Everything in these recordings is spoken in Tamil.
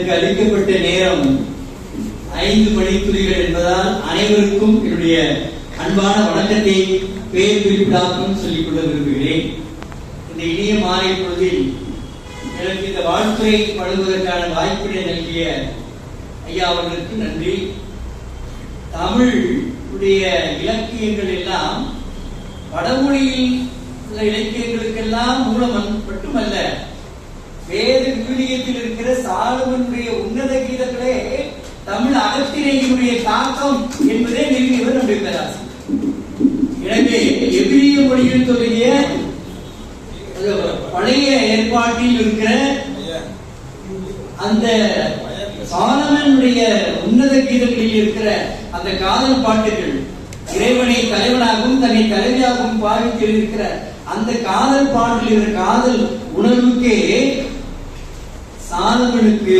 எனக்கு அளிக்கப்பட்ட நேரம் ஐந்து மணித்துளிகள் என்பதால் அனைவருக்கும் என்னுடைய அன்பான வணக்கத்தை பெயர் குறிப்பிடாமல் சொல்லிக் கொள்ள விரும்புகிறேன். இந்த இனிய மாலை பொழுதில் எனக்கு இந்த வாழ்த்துறை வழங்குவதற்கான வாய்ப்பினை நல்கிய ஐயா அவர்களுக்கு நன்றி. தமிழ் இலக்கியங்கள் எல்லாம் வடமொழியில் உள்ள இலக்கியங்களுக்கெல்லாம் மூலம் மட்டுமல்ல விவிலியத்தில் இருக்கிற சாலமனுடைய உன்னத கீதங்களே தமிழ் அகத்திரையினுடைய தாக்கம் என்பதே நிறுவியவர் நம்முடைய பேராசிரியர். எனவே எபிரிய மொழியில் தொடங்கிய பழைய ஏற்பாட்டில் இருக்கிற அந்த சாலமனுடைய உன்னத கீதங்களில் இருக்கிற அந்த காதல் பாட்டுகள் இறைவனை தலைவனாகவும் தன்னை தலைவியாகவும் பாவித்து இருக்கிற அந்த காதல் பாட்டில் இருக்கிற காதல் உணர்வுக்கே சாலமனுக்கு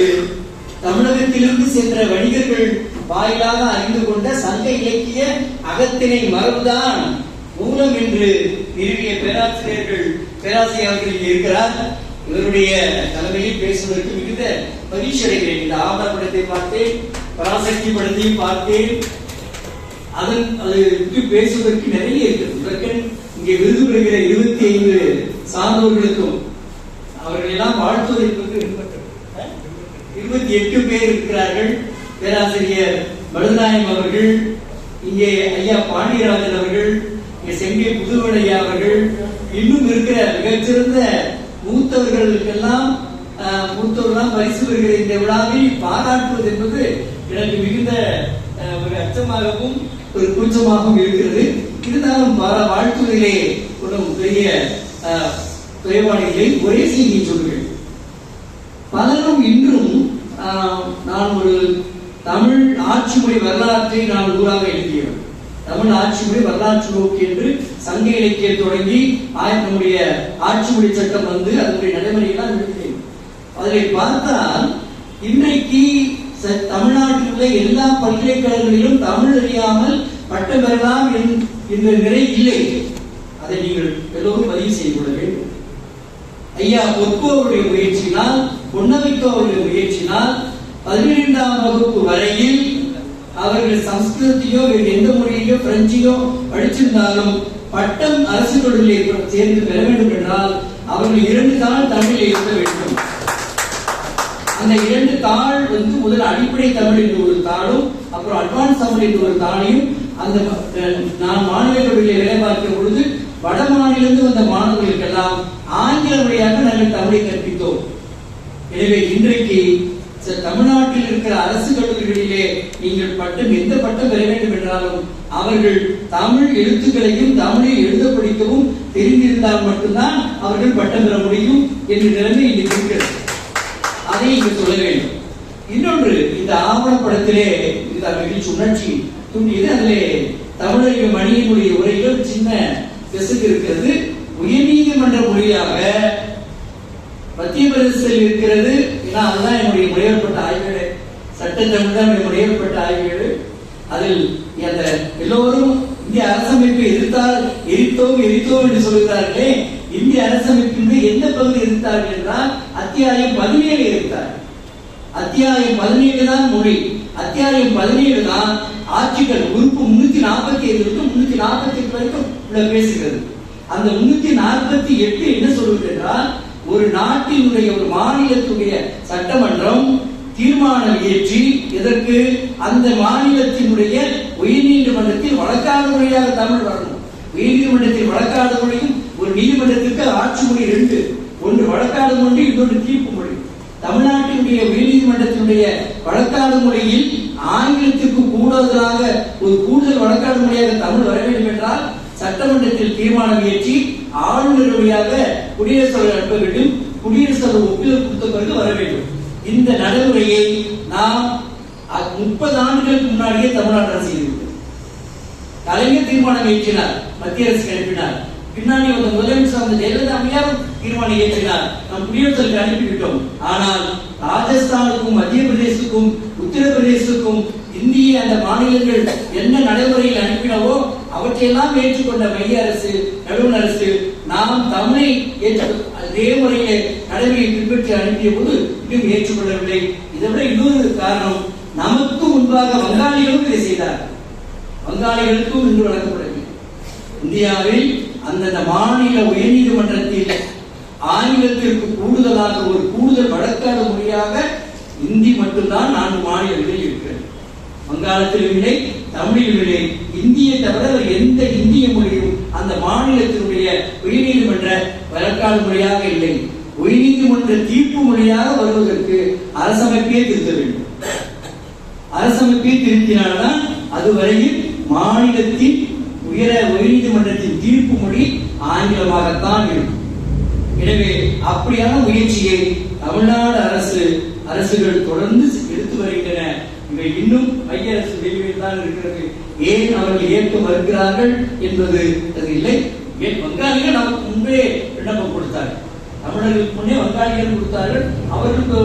தமிழகத்திலிருந்து சென்ற வணிகர்கள் வாயிலாக அறிந்து கொண்ட சங்க இலக்கிய அகத்தினை மரபுதான் மூலம் என்று நிறுவிய பேராசிரியர்கள் பேராசிரியர் அவர்கள் இருக்கிறார். இவருடைய தலைமையில் பேசுவதற்கு மிகுந்த மகிழ்ச்சி அடைகிறேன். இந்த ஆவணப்படத்தை பார்த்தேன் பராசக்தி படத்தையும் பார்த்தேன். அதன் அது பேசுவதற்கு நிறைய இருக்கிறது இங்கே விருது பெறுகிற இருபத்தி ஐந்து சார்ந்தவர்களுக்கும் அவர்கள் எல்லாம் எட்டு பேர் இருக்கிறார்கள். பேராசிரியர் மருதநாயம் அவர்கள் இங்கே ஐயா பாண்டியராஜன் அவர்கள் இங்கே செங்கை புதுவனையா அவர்கள் இன்னும் இருக்கிற மிகச்சிறந்த மூத்தவர்களுக்கெல்லாம் ஆஹ், மூத்தவர்களாம் பரிசு பெறுகிற இந்த விழாவை பாராட்டுவது என்பது எனக்கு மிகுந்த ஒரு அச்சமாகவும் ஒரு கூச்சமாகவும் இருக்கிறது. இருந்தாலும் பல வாழ்த்துகளிலே ஒன்றும் பெரிய குறைபாடுகளை ஒரே செய்தி சொல்கிறேன் பலரும் இன்றும் நான் ஒரு தமிழ் ஆட்சி வரலாற்றை நான் ஊராக எழுதியவர் தமிழ் ஆட்சி வரலாற்று நோக்கு என்று சங்க இலக்கியம் தொடங்கி நம்முடைய ஆட்சி மொழி சட்டம் வந்து அதனுடைய நடைமுறையெல்லாம் எழுதினேன் அதில் பார்த்தால் இன்றைக்கு ச- தமிழ்நாட்டில் உள்ள எல்லா பல்கலைக்கழகங்களிலும் தமிழ் அறியாமல் பட்டம் பெறலாம் என்- என்ற நிலை இல்லை. அதை நீங்கள் எல்லோரும் பதிவு செய்து கொள்ள வேண்டும். ஐயா பொற்கோவுடைய முயற்சியினால் பொன்னமிக்கோவுடைய முயற்சியினால் பதினெண்டாம் வகுப்பு வரையில் அவர்கள் சம்ஸ்கிருதத்தையோ வேறு எந்த மொழியிலோ பிரெஞ்சையோ படிச்சிருந்தாலும் பட்டம் அரசு தொழிலை சேர்ந்து பெற வேண்டும் என்றால் அவர்கள் இரண்டு தாள் தமிழில் இருக்க வேண்டும். அந்த இரண்டு தாள் வந்து முதல் அடிப்படை தமிழ் என்று ஒரு தாளும் அப்புறம் அட்வான்ஸ் தமிழ் என்று ஒரு தாளையும் அந்த நான் நான் மாணவர்களுடைய வேலை பார்க்கும் பொழுது வட மாநிலிருந்து வந்த மாணவர்களுக்கெல்லாம் ஆங்கில மொழியாக நாங்கள் தமிழை கற்பித்தோம். எனவே இன்றைக்கு தமிழ்நாட்டில் இருக்கிற அரசு கல்லூரிகளிலே நீங்கள் பட்டம் எந்த பட்டம் பெற வேண்டும் என்றாலும் அவர்கள் தமிழ் எழுத்துக்களையும் தமிழில் எழுத படிக்கவும் தெரிந்திருந்தால் மட்டும்தான் அவர்கள் பட்டம் பெற முடியும் என்ற நிலைமை இன்றைக்கு இருக்கிறது. அதை இங்கு சொல்ல வேண்டும். இன்னொன்று இந்த ஆவணப்படத்திலே இந்த மகிழ்ச்சி உணர்ச்சி தூண்டியது அதிலே தமிழக மணியினுடைய உரையில் சின்ன பெசுக்கு இருக்கிறது. உயர்நீதிமன்ற மொழியாக மத்திய பிரதேசத்தில் இருக்கிறது. ஏன்னா அதுதான் என்னுடைய முறையேற்பட்ட ஆய்வுகள் சட்டத்தமிழ் தான் என்னுடைய முறையப்பட்ட ஆய்வுகள் அதில் அந்த எல்லோரும் இந்திய அரசமைப்பை எதிர்த்தால் எரித்தோம் எரித்தோம் என்று சொல்கிறார்களே இந்திய அரசமைப்பின் எந்த பகுதி எதிர்த்தார்கள் என்றால் அத்தியாயம் பதினேழு எதிர்த்தார்கள். அத்தியாயம் பதினேழு தான் மொழி. அத்தியாயம் பதினேழு தான் ஆட்சிகள் உறுப்பு முன்னூத்தி நாற்பத்தி ஏழு முன்னூத்தி நாற்பத்தி எட்டு வரைக்கும் உள்ள பேசுகிறது. அந்த முன்னூத்தி நாற்பத்தி எட்டு என்ன சொல்வது என்றால் ஒரு நாட்டினுடைய ஒரு மாநிலத்துடைய சட்டமன்றம் தீர்மானம் இயற்றி இதற்கு அந்த மாநிலத்தினுடைய உயர்நீதிமன்றத்தில் வழக்காத மொழியாக தமிழ் வரணும். உயர்நீதிமன்றத்தில் வழக்காத மொழியும் ஒரு நீதிமன்றத்திற்கு ஆட்சி மொழி ரெண்டு. ஒன்று வழக்காத மொழி இன்னொன்று தீர்ப்பு மொழி தமிழ்நாட்டினுடைய உயர்நீதிமன்றத்தினுடைய வழக்காடு மொழியில் ஆங்கிலத்திற்கு கூடுதலாக ஒரு கூடுதல் வழக்காடு மொழியாக தமிழ் வர வேண்டும் என்றால் சட்டமன்றத்தில் தீர்மானம் இயற்றி ஆளுநர் வழியாக குடியரசுத் தலைவர் அனுப்ப வேண்டும் குடியரசுத் தலைவர் ஒப்புதல் கொடுத்த பிறகு வர வேண்டும். இந்த நடைமுறையை நாம் முப்பது ஆண்டுகளுக்கு முன்னாடியே தமிழ்நாடு அரசு செய்திருக்கிறது கலைஞர் தீர்மானம் இயற்றினார் மத்திய அரசுக்கு அனுப்பினார். பின்னாடி வந்த முதலமைச்சர் அந்த ஜெயலலிதா அம்மையாரும் தீர்மானம் இயற்றினார். நாம் குடியரசுக்கு அனுப்பிவிட்டோம். ஆனால் ராஜஸ்தானுக்கும் மத்திய பிரதேசத்துக்கும் உத்தரப்பிரதேசத்துக்கும் இந்திய அந்த மாநிலங்கள் என்ன நடைமுறையில் அனுப்பினவோ அவற்றையெல்லாம் ஏற்றுக்கொண்ட மைய அரசு நடுவண் அரசு நாம் தமிழை ஏற்று அதே முறையிலே கடமையை பின்பற்றி அனுப்பிய போது இன்னும் ஏற்றுக்கொள்ளவில்லை. இதை விட இன்னொரு காரணம் நமக்கு முன்பாக வங்காளிகளும் இதை செய்தார்கள். வங்காளிகளுக்கும் இன்று வழங்கப்படவில்லை. இந்தியாவில் அந்தந்த மாநில உயர்நீதிமன்றத்தில் ஆங்கிலத்திற்கு கூடுதலாக ஒரு கூடுதல் வழக்காத மொழியாக இந்தி மட்டும்தான் நான்கு மாநிலங்களில் இருக்கிறது. வங்காளத்திலும் இல்லை தமிழிலும் இந்திய தவிர எந்த இந்திய மொழியும் அந்த மாநிலத்தினுடைய உயர்நீதிமன்ற வழக்காடு மொழியாக இல்லை. உயர்நீதிமன்ற தீர்ப்பு மொழியாக வருவதற்கு அரசமைப்பே திருத்த வேண்டும். அரசமைப்பை திருத்தினால்தான் அதுவரையில் மாநிலத்தின் உயர உயர்நீதிமன்றத்தின் தீர்ப்பு மொழி ஆங்கிலமாகத்தான் இருக்கும். எனவே அப்படியான முயற்சியை தமிழ்நாடு அரசு அரசுகள் தொடர்ந்து எடுத்து வருகின்றன. இவை இன்னும் மைய வெளியில் தான் இருக்கிறது. ஏன் அவர்கள் ஏற்க மறுக்கிறார்கள் என்பது அது இல்லை. ஏன் வங்காளிகள் நமக்கு முன்பே விண்ணப்பம் கொடுத்தார்கள். தமிழர்களுக்கு முன்னே வங்காளிகள் கொடுத்தார்கள். அவர்களுக்கு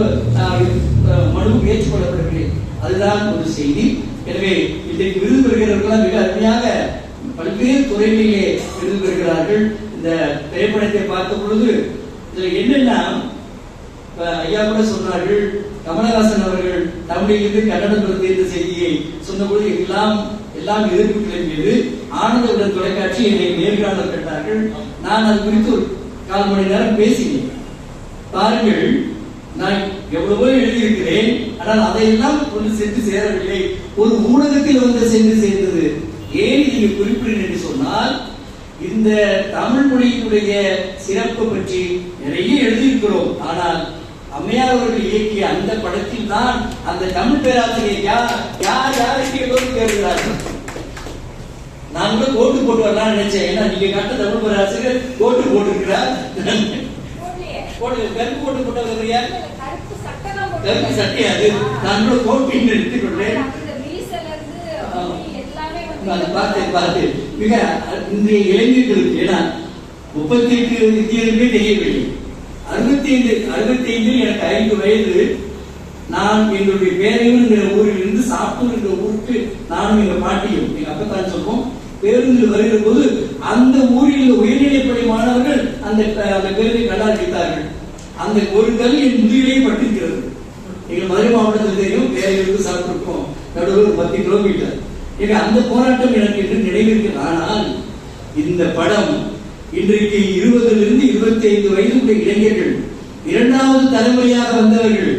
மனு ஏற்றுக்கொள்ளப்படவில்லை அதுதான் ஒரு செய்தி. எனவே இன்றைக்கு விருது பெறுகிறவர்களாம் மிக அருமையாக பல்வேறு துறைகளிலே விருது பெறுகிறார்கள். இந்த திரைப்படத்தை பார்த்த பொழுது இதுல என்னன்னா ஐயா கூட சொன்னார்கள் கமலஹாசன் அவர்கள் தமிழிலிருந்து கன்னடத்திலிருந்து இந்த செய்தியை சொன்னபோது எல்லாம் எல்லாம் எதிர்ப்பு கிளம்பியது ஆனந்தபுரம் தொலைக்காட்சி என்னை நேர்காணல் கண்டார்கள். நான் அது குறித்து ஒரு கால் மணி நேரம் பேசினேன். பாருங்கள் நான் எவ்வளவோ எழுதியிருக்கிறேன் ஆனால் அதையெல்லாம் கொண்டு சென்று சேரவில்லை. ஒரு ஊடகத்தில் வந்து சென்று சேர்ந்தது. ஏன் நீங்க குறிப்பிடுங்க என்று சொன்னால் இந்த தமிழ் மொழியினுடைய சிறப்பு பற்றி நிறைய எழுதியிருக்கிறோம். ஆனால் அம்மையார் அவர்கள் இயக்கிய அந்த படத்தில் தான் அந்த தமிழ் பேராசிரியர் யார் யார் யாருக்கு ஏதோ தேர்கிறார்கள் நான் கூட கோட்டு போட்டு வரலாம்னு நினைச்சேன். ஏன்னா நீங்க கட்ட தமிழ் பேராசிரியர் கோட்டு போட்டிருக்கிறார். போட்டு கருப்பு கோட்டு போட்டவர் யார் கருப்பு சட்டை தான் கருப்பு போட்டிருக்காங்க. சட்டை அது? நான் கூட கோட்டு எடுத்துக்கொண்டேன். அந்த மீசைல இருந்து ஆமா. எல்லாமே வந்து அதை பார்த்து பார்த்து மிக இன்றைய இளைஞர்களுக்கு ஏன்னா முப்பத்தி எட்டு வித்தியருமே தெரியவில்லை. அறுபத்தி ஐந்து அறுபத்தி ஐந்தில் எனக்கு ஐந்து வயது. நான் எங்களுடைய பேரையூர்ங்கிற ஊரில் இருந்து சாத்தூர் என்ற ஊருக்கு நானும் எங்க பாட்டியும் எங்க அப்பத்தான் சொல்வோம் பேருந்தில் வருகிற போது அந்த ஊரில் உள்ள மாணவர்கள் அந்த அந்த பேருந்தை கண்டாடித்தார்கள் அந்த ஒரு கல் என் முதுகிலே பட்டிருக்கிறது. எங்கள் மதுரை மாவட்டத்தில் தெரியும் பேரையூருக்கு சாப்பிட்டிருக்கோம் நடுவில் பத்து கிலோமீட்டர். எனவே அந்த போராட்டம் எனக்கு என்று நினைவிருக்கிறது. ஆனால் இந்த படம் இன்றைக்கு இருபதிலிருந்து இருபத்தி ஐந்து வயதுடைய இளைஞர்கள் இரண்டாவது தலைமுறையாக வந்தவர்கள்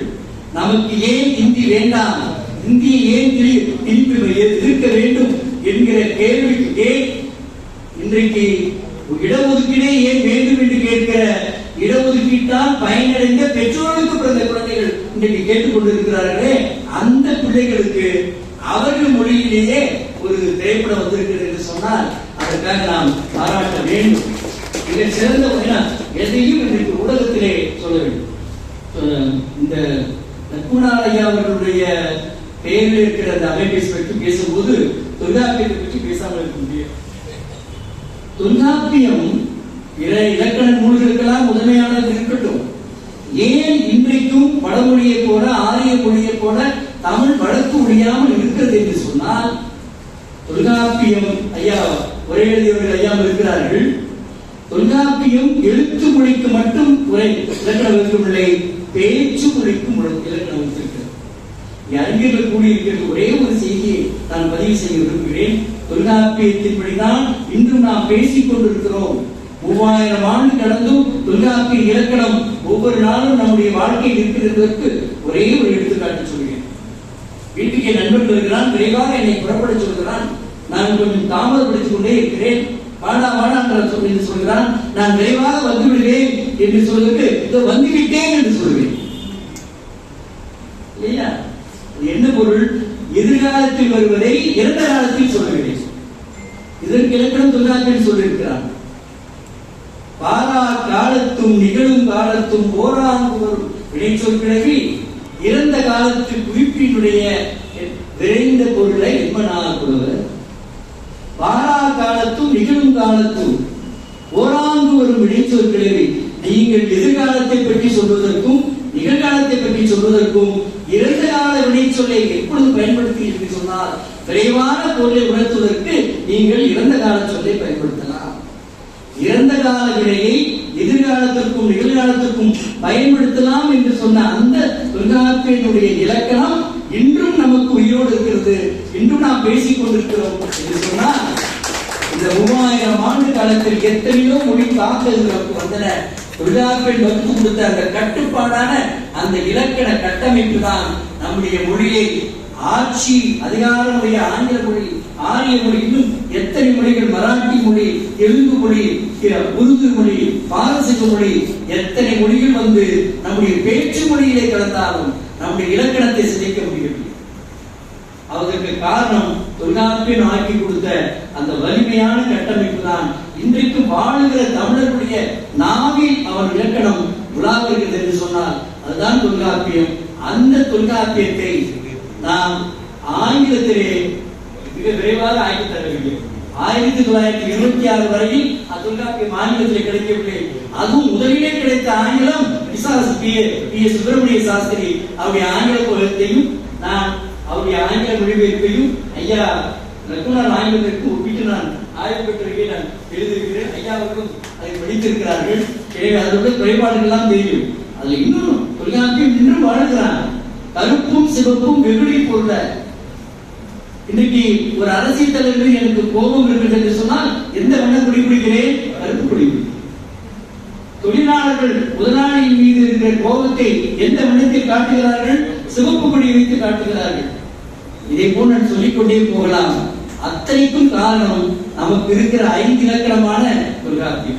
நமக்கு ஏன் இந்தி வேண்டாம்? இந்தியை ஏன் திரு- திருப்பி எதிர்க்க வேண்டும் என்கிற கேள்விக்கு ஏன்? இன்றைக்கு இடஒதுக்கீடே ஏன் வேண்டும் என்று கேட்கிற இடஒதுக்கீட்டால் பயனடைந்த பெற்றோருக்கு பிறந்த குழந்தைகள் இன்றைக்கு கேட்டுக்கொண்டிருக்கிறார்களே அந்த பிள்ளைகளுக்கு அவர்கள் மொழியிலேயே ஒரு திரைப்படம் வந்திருக்கிறது என்று சொன்னால் அதற்காக நாம் பாராட்ட வேண்டும். மிக சிறந்த எதையும் இன்றைக்கு ஊடகத்திலே சொல்ல வேண்டும். இந்த நக்குணால் ஐயா அவர்களுடைய பெயரில் இருக்கிற அந்த அமைப்பை பற்றி பேசும்போது தொல்காப்பியத்தை பற்றி பேசாமல் இருக்க முடியும் தொல்காப்பியம் பிற இலக்கண நூல்களுக்கெல்லாம் முதன்மையானது இருக்கட்டும். ஏன் இன்றைக்கும் வடமொழியை போல ஆரிய மொழியை போல தமிழ் வழக்கு முடியாமல் இருக்கிறது என்று சொன்னால் தொல்காப்பியம் உரை ஒரே எழுதியவர்கள் ஐயா இருக்கிறார்கள். தொல்காப்பியம் எழுத்து மொழிக்கு மட்டும் உரை இலக்கணம் இருக்கவில்லை பேச்சு மொழிக்கும் இலக்கணம் இருக்கிறது அறிஞர்கள் கூடியிருக்கிற ஒரே ஒரு செய்தியை நான் பதிவு செய்ய விரும்புகிறேன். தொல்காப்பியத்தின்படிதான் இன்றும் நாம் பேசிக் கொண்டிருக்கிறோம். மூவாயிரம் ஆண்டு கடந்தும் தொல்காப்பிய இலக்கணம் ஒவ்வொரு நாளும் நம்முடைய வாழ்க்கையில் இருக்கிறதற்கு ஒரே ஒரு எடுத்துக்காட்டு சொல்கிறேன். வீட்டுக்கு என் நண்பன் வருகிறான் விரைவாக என்னை புறப்பட சொல்கிறான். நான் கொஞ்சம் தாமதப்படுத்திக் கொண்டே இருக்கிறேன். வாடா வாடா என்று சொல்லி சொல்கிறான். நான் விரைவாக வந்து விடுவேன் என்று சொல்லிட்டு இதோ வந்துவிட்டேன் என்று சொல்வேன் இல்லையா? என்ன பொருள்? எதிர்காலத்தில் வருவதை இறந்த காலத்தில் சொல்லவில்லை இதற்கு இலக்கணம் தொல்காப்பியன் சொல்லியிருக்கிறான். பாரா காலத்தும் நிகழும் காலத்தும் ஓராங்கு வரும் வினைச்சொல் கிழவி இறந்த காலத்து குறிப்பினுடைய விரைந்த பொருளை எம்மனாக கொள்வர்? வாரா காலத்தும் நிகழும் காலத்தும் ஓராங்கு வரும் வினைச்சொல் நீங்கள் எதிர்காலத்தை பற்றி சொல்வதற்கும் நிகழ்காலத்தை பற்றி சொல்வதற்கும் இறந்த கால வினைச்சொல்லை எப்பொழுது பயன்படுத்தி என்று சொன்னால் விரைவான பொருளை உணர்த்துவதற்கு நீங்கள் இறந்த கால சொல்லை பயன்படுத்தலாம். இறந்த கால வினையை எதிர்காலத்திற்கும் நிகழ்காலத்திற்கும் பயன்படுத்தலாம் என்று சொன்ன அந்த தொல்காப்பியனுடைய இலக்கணம் இன்றும் நமக்கு உயிரோடு இருக்கிறது. இன்றும் நாம் பேசிக் கொண்டிருக்கிறோம் என்று சொன்னால் இந்த மூவாயிரம் ஆண்டு காலத்தில் எத்தனையோ மொழி தாக்கல் நமக்கு வந்தன. தொழிலாளர்கள் வந்து கொடுத்த அந்த கட்டுப்பாடான அந்த இலக்கண கட்டமைப்பு தான் நம்முடைய மொழியை. ஆட்சி அதிகாரமுடைய ஆங்கில மொழி ஆரிய மொழி இன்னும் எத்தனை மொழிகள்? மராட்டி மொழி தெலுங்கு மொழி உருது மொழி பாரசீக மொழி எத்தனை மொழிகள் வந்து நம்முடைய பேச்சு மொழியிலே கலந்தாலும் நம்முடைய இலக்கணத்தை சிதைக்க முடியவில்லை. அதற்கு காரணம் தொல்காப்பியன் ஆக்கி கொடுத்த அந்த வலிமையான கட்டமைப்பு தான் இன்றைக்கு வாழுகிற தமிழர்களுடைய நாவில் அவன் இலக்கணம் உலாவுகிறது என்று சொன்னால் அதுதான் தொல்காப்பியம். அந்த தொல்காப்பியத்தை நாம் ஆங்கிலத்திலே மிக விரைவாக ஆக்கி தர வேண்டும் ஆயிரத்தி தொள்ளாயிரத்தி இருபத்தி ஆறு வரையில் தொல்காப்பிய மாநிலத்தில் கிடைக்கவில்லை. அதுவும் முதலிலே கிடைத்த ஆங்கிலம் visas P P S Subramania Sastri அவருடைய ஆங்கில புலத்தையும் நான் அவருடைய ஆங்கில மொழிபெயர்ப்பையும் ஐயா லக்குனர் ஆங்கிலத்திற்கு ஒப்பிட்டு நான் ஆய்வு பெற்றிருக்கேன் நான் எழுதியிருக்கிறேன். ஐயா அவர்களும் அதை படித்திருக்கிறார்கள். எனவே அதோட குறைபாடுகள் எல்லாம் தெரியும். அதுல இன்னும் தொல்காப்பியம் இன்னும் வாழ்கிறான். கருப்பும் சிவப்பும் வெகுளி பொருள. இன்னைக்கு ஒரு அரசியல் தலைவர் எனக்கு கோபம் இருக்கிறது என்று சொன்னால் எந்த வண்ணம் குடிபிடிக்கிறேன் கருப்பு குடிபிடிக்கிறேன் தொழிலாளர்கள் முதலாளியின் மீது இருக்கிற கோபத்தை எந்த வண்ணத்தில் காட்டுகிறார்கள்? சிவப்பு கொடி வைத்து காட்டுகிறார்கள். இதை போல் நான் சொல்லிக்கொண்டே போகலாம். அத்தனைக்கும் காரணம் நமக்கு இருக்கிற ஐந்து இலக்கணமான காப்பி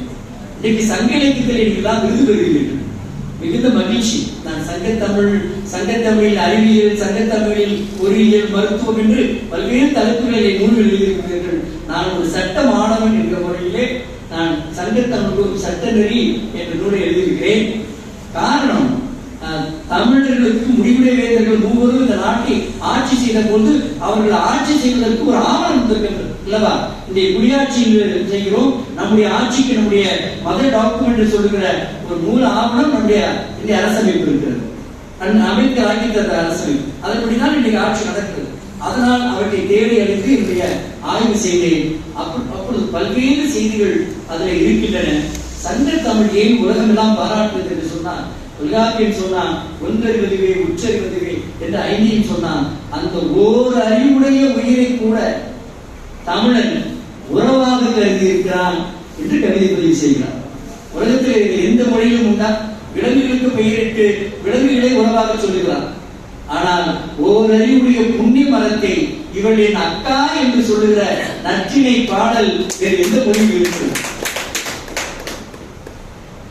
இன்னைக்கு சங்க இலக்கியத்தில் எல்லாம் விருது பெறுகிறீர்கள். மிகுந்த மகிழ்ச்சி. நான் சங்கத்தமிழ் சங்கத்தமிழில் அறிவியல் சங்கத்தமிழில் பொறியியல் மருத்துவம் என்று பல்வேறு தலைப்புகளை நூல்கள் எழுதியிருக்கிறீர்கள். நான் ஒரு சட்ட மாணவன் என்ற முறையிலே நான் சங்கத்தமிழ் சட்ட நெறி என்ற நூலை எழுதியிருக்கிறேன். காரணம் அஹ், தமிழர்களுக்கு முடிவுடைய வேந்தர்கள் மூவரும் இந்த நாட்டை ஆட்சி செய்த போது அவர்கள் ஆட்சி செய்வதற்கு ஒரு ஆவணம் இருக்கின்றது அல்லவா? இந்த குடியாட்சியில் செய்கிறோம். நம்முடைய ஆட்சிக்கு நம்முடைய மத டாக்குமெண்ட் சொல்லுகிற ஒரு மூல ஆவணம் நம்முடைய இந்திய அரசமைப்பு இருக்கிறது. அண்ட் ஆக்கி தந்த அரசமைப்பு. அதன்படிதான் இன்றைக்கு ஆட்சி நடக்கிறது. அதனால் அவற்றை தேடி அளித்து என்னுடைய ஆய்வு செய்தேன் அப்ப- அப்பொழுது பல்வேறு செய்திகள் அதில் இருக்கின்றன. சங்க தமிழ் ஏன் உலகமெல்லாம் பாராட்டுகிறது என்று சொன்னால் தொல்காப்பியன் சொன்னான் ஒன்றறிவதுவே உச்சறிவதுவே என்று ஐந்தியும் சொன்னான். அந்த ஓர் அறிவுடைய உயிரை கூட தமிழன் உறவாக கருதி இருக்கிறான் என்று கவிதை பதிவு செய்கிறார். உலகத்தில் எந்த மொழியிலும் உண்டா? விலங்குகளுக்கு பெயரிட்டு விலங்குகளை உறவாக சொல்லுகிறார். ஆனால் ஓரறிவுடைய புண்ணிய மரத்தை இவள் என் அக்கா என்று சொல்லுகிற நச்சினை பாடல் வேறு எந்த மொழியும் இருக்கிறது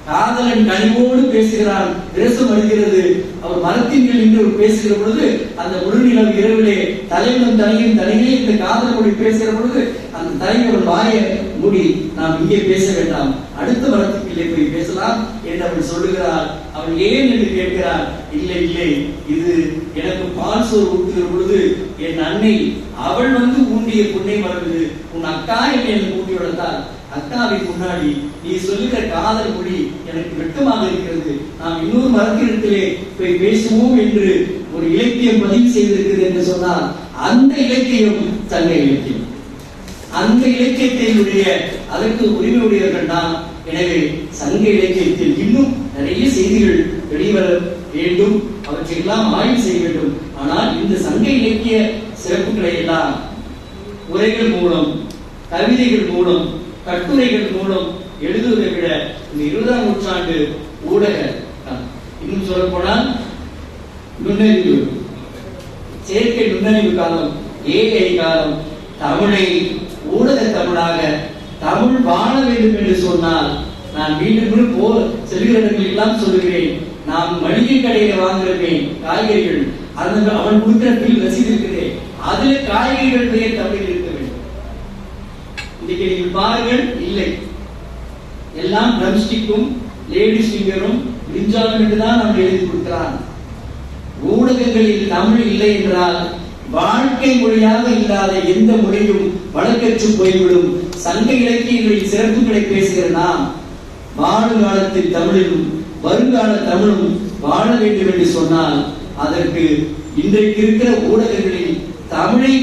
காதலன் கனிவோடு பேசுகிறான் விரசம் வருகிறது அவர் மரத்தின் கீழ் நின்று பேசுகிற பொழுது அந்த முழுநிலவு இரவிலே தலைவனும் தலையும் தலையிலே இந்த காதல் பேசுகிற பொழுது அந்த தலைவர் வாயை மூடி நாம் இங்கே பேச வேண்டாம். அடுத்த மரத்துக்குள்ளே போய் பேசலாம். என்று அவள் சொல்லுகிறாள் அவள் ஏன் என்று கேட்கிறார். இல்லை இல்லை. இது எனக்கு பால் சோறு ஊட்டுகிற பொழுது என் அன்னை அவள் வந்து ஊண்டிய புண்ணை மறந்து உன் அக்கா என்னை எனக்கு ஊட்டி வளர்த்தாள். அக்காவின் முன்னாடி நீ சொல்லுகிற காதல் மொழி எனக்கு வெட்டமாக இருக்கிறது. நாம் இன்னொரு மரத்தினத்திலே போய் பேசுவோம் என்று ஒரு இலக்கியம் பதிவு செய்திருக்கிறது என்று சொன்னால் அந்த இலக்கியம் சங்க இலக்கியம். அந்த இலக்கியத்தினுடைய அதற்கு உரிமை உடையவர்கள் தான் எனவே சங்க இலக்கியத்தில் இன்னும் நிறைய செய்திகள் வெளிவர வேண்டும். அவற்றையெல்லாம் ஆய்வு செய்ய வேண்டும். ஆனால் இந்த சங்க இலக்கிய சிறப்புகளை எல்லாம் உரைகள் மூலம் கவிதைகள் மூலம் கட்டுரைகள் மூலம் எழுதுவதை விட இந்த இருபதாம் நூற்றாண்டு ஊடக இன்னும் சொல்ல போனால் நுண்ணறிவு. செயற்கை நுண்ணறிவு காலம் ஏஐ காலம் தமிழை ஊடக தமிழாக தமிழ் வாழ வேண்டும் என்று சொன்னால் நான் மீண்டும் மீண்டும் போ செல்கிற சொல்லுகிறேன் நாம் மளிகை கடையில வாங்குறமே காய்கறிகள் அதன் அவன் கொடுக்கிற பில் ரசீது இருக்கிறே அதுல காய்கறிகள் பெயர் தமிழ் இருக்கு. இன்னைக்கு நீங்கள் பாருங்கள் இல்லை. எல்லாம் ட்ரம்ஸ்டிக்கும் லேடி சிங்கரும் பிரிஞ்சாலும் என்றுதான் நம்ம எழுதி கொடுக்கிறான் ஊடகங்களில் தமிழ் இல்லை என்றால் வாழ்க்கை மொழியாக இல்லாத எந்த மொழியும் வழக்கற்று போய்விடும். சங்க இலக்கியங்களில் சிறப்புகளை பேசுகிற நாம் வாழும் காலத்தில் தமிழிலும் வருங்கால தமிழும் வாழ வேண்டும் என்று சொன்னால் அதற்கு இன்றைக்கு இருக்கிற ஊடகங்களில் தமிழை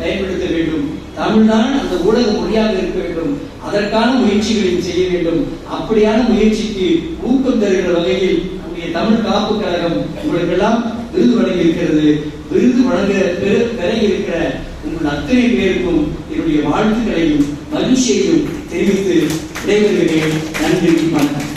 பயன்படுத்த வேண்டும். தமிழ்தான் அந்த ஊடக மொழியாக இருக்க வேண்டும். அதற்கான முயற்சிகளையும் செய்ய வேண்டும். அப்படியான முயற்சிக்கு ஊக்கம் தருகிற வகையில் நம்முடைய தமிழ் காப்பு கழகம் உங்களுக்கெல்லாம் விருது வழங்கி இருக்கிறது. விருது வழங்க பெரு பெற இருக்கிற உங்கள் அத்தனை பேருக்கும் என்னுடைய வாழ்த்துக்களையும் மகிழ்ச்சியையும் தெரிவித்து விடைபெறுகிறேன். நன்றி வணக்கம்.